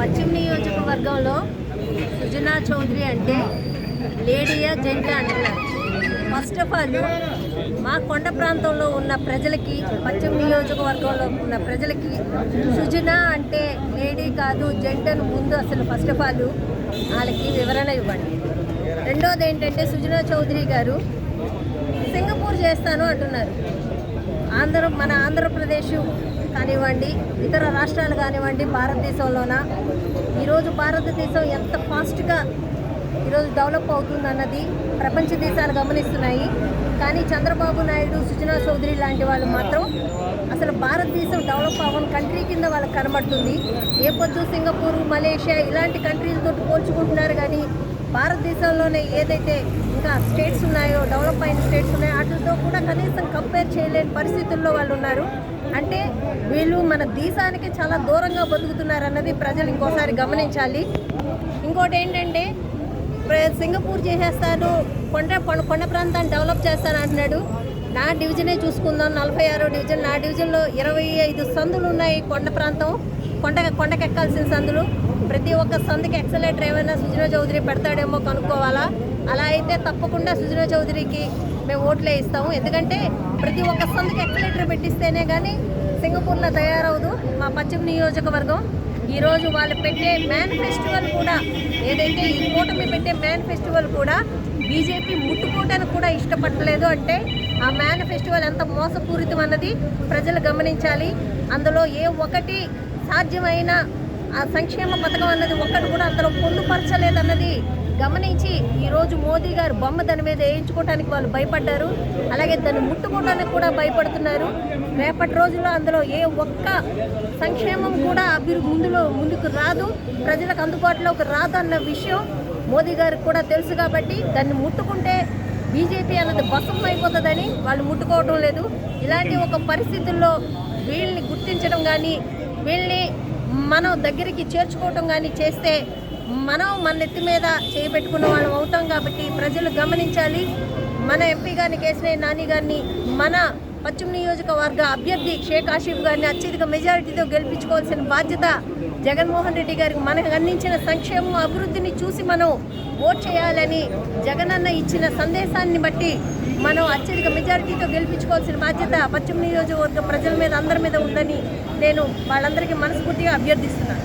పశ్చిమ నియోజకవర్గంలో సుజనా చౌదరి అంటే లేడీయా జంట అంటున్నారు. ఫస్ట్ ఆఫ్ ఆల్ మా కొండ ప్రాంతంలో ఉన్న ప్రజలకి పశ్చిమ నియోజకవర్గంలో ఉన్న ప్రజలకి సుజనా అంటే లేడీ కాదు జంటను ముందు అసలు ఫస్ట్ ఆఫ్ ఆల్ వాళ్ళకి వివరణ ఇవ్వండి. రెండోది ఏంటంటే సుజనా చౌదరి గారు సింగపూర్ చేస్తాను అంటున్నారు. ఆంధ్ర మన ఆంధ్రప్రదేశ్ కానివ్వండి ఇతర రాష్ట్రాలు కానివ్వండి భారతదేశంలోన? ఈరోజు భారతదేశం ఎంత ఫాస్ట్గా ఈరోజు డెవలప్ అవుతుందన్నది ప్రపంచ దేశాలు గమనిస్తున్నాయి. కానీ చంద్రబాబు నాయుడు సుజనా చౌదరి లాంటి వాళ్ళు మాత్రం అసలు భారతదేశం డెవలప్ అవ్వని కంట్రీ కింద వాళ్ళకి కనబడుతుంది. ఏ పొద్దు సింగపూర్ మలేషియా ఇలాంటి కంట్రీలతో పోల్చుకుంటున్నారు కానీ భారతదేశంలోనే ఏదైతే ఇంకా స్టేట్స్ ఉన్నాయో డెవలప్ అయిన స్టేట్స్ ఉన్నాయో వాటితో కూడా కనీసం కంపేర్ చేయలేని పరిస్థితుల్లో వాళ్ళు ఉన్నారు. అంటే వీళ్ళు మన దేశానికి చాలా దూరంగా బతుకుతున్నారు అన్నది ప్రజలు ఇంకోసారి గమనించాలి. ఇంకోటి ఏంటంటే సింగపూర్ చేసేస్తాను కొండ కొండ కొండ ప్రాంతాన్ని డెవలప్ చేస్తాను అంటున్నాడు. నా డివిజనే చూసుకుందాం నలభై ఆరో డివిజన్. నా డివిజన్లో ఇరవై ఐదు సందులు ఉన్నాయి కొండ ప్రాంతం. కొండ కొండకెక్కాల్సిన సందులు. ప్రతి ఒక్క సందుకి ఎక్సలేటర్ ఏమైనా సుజనా చౌదరి పెడతాడేమో కనుక్కోవాలా? అలా అయితే తప్పకుండా సుజనా చౌదరికి మేము ఓట్లే ఇస్తాము. ఎందుకంటే ప్రతి ఒక్క సందుకి ఎక్సలేటర్ పెట్టిస్తేనే కానీ సింగపూర్లో తయారవదు మా పశ్చిమ నియోజకవర్గం. ఈరోజు వాళ్ళు పెట్టే మ్యాన్ ఫెస్టివల్ కూడా ఏదైతే ఈ కూటమి పెట్టే మ్యాన్ ఫెస్టివల్ కూడా బీజేపీ ముట్టుకోవడానికి కూడా ఇష్టపడలేదు అంటే ఆ మ్యాన్ ఫెస్టివల్ ఎంత మోసపూరితం అన్నది ప్రజలు గమనించాలి. అందులో ఏ ఒకటి సాధ్యమైన ఆ సంక్షేమ పథకం అన్నది ఒక్కటి కూడా అందులో పొందుపరచలేదన్నది గమనించి ఈరోజు మోదీ గారు బొమ్మ దాని మీద వేయించుకోవడానికి వాళ్ళు భయపడ్డారు. అలాగే దాన్ని ముట్టుకోవడానికి కూడా భయపడుతున్నారు. రేపటి రోజుల్లో అందులో ఏ ఒక్క సంక్షేమం కూడా అభివృద్ధి ముందులో ముందుకు రాదు. ప్రజలకు అందుబాటులోకి రాదు అన్న విషయం మోదీ గారికి కూడా తెలుసు కాబట్టి దాన్ని ముట్టుకుంటే బీజేపీ అన్నది బసం అయిపోతుందని వాళ్ళు ముట్టుకోవటం లేదు. ఇలాంటి ఒక పరిస్థితుల్లో వీళ్ళని గుర్తించడం కానీ వీళ్ళని మనం దగ్గరికి చేర్చుకోవటం కానీ చేస్తే మనం మన నెత్తి మీద చేయబెట్టుకున్న వాళ్ళం అవుతాం కాబట్టి ప్రజలు గమనించాలి. మన ఎంపీ గారిని కేసినే నాని గారిని మన పశ్చిమ నియోజకవర్గ అభ్యర్థి షేక్ ఆషిఫ్ గారిని అత్యధిక మెజారిటీతో గెలిపించుకోవాల్సిన బాధ్యత జగన్మోహన్ రెడ్డి గారికి మనకు అందించిన సంక్షేమం అభివృద్ధిని చూసి మనం ఓట్ చేయాలని జగనన్న ఇచ్చిన సందేశాన్ని బట్టి మనం అత్యధిక మెజారిటీతో గెలిపించుకోవాల్సిన బాధ్యత పశ్చిమ నియోజకవర్గ ప్రజల మీద అందరి మీద ఉందని నేను వాళ్ళందరికీ మనస్ఫూర్తిగా అభ్యర్థిస్తున్నాను.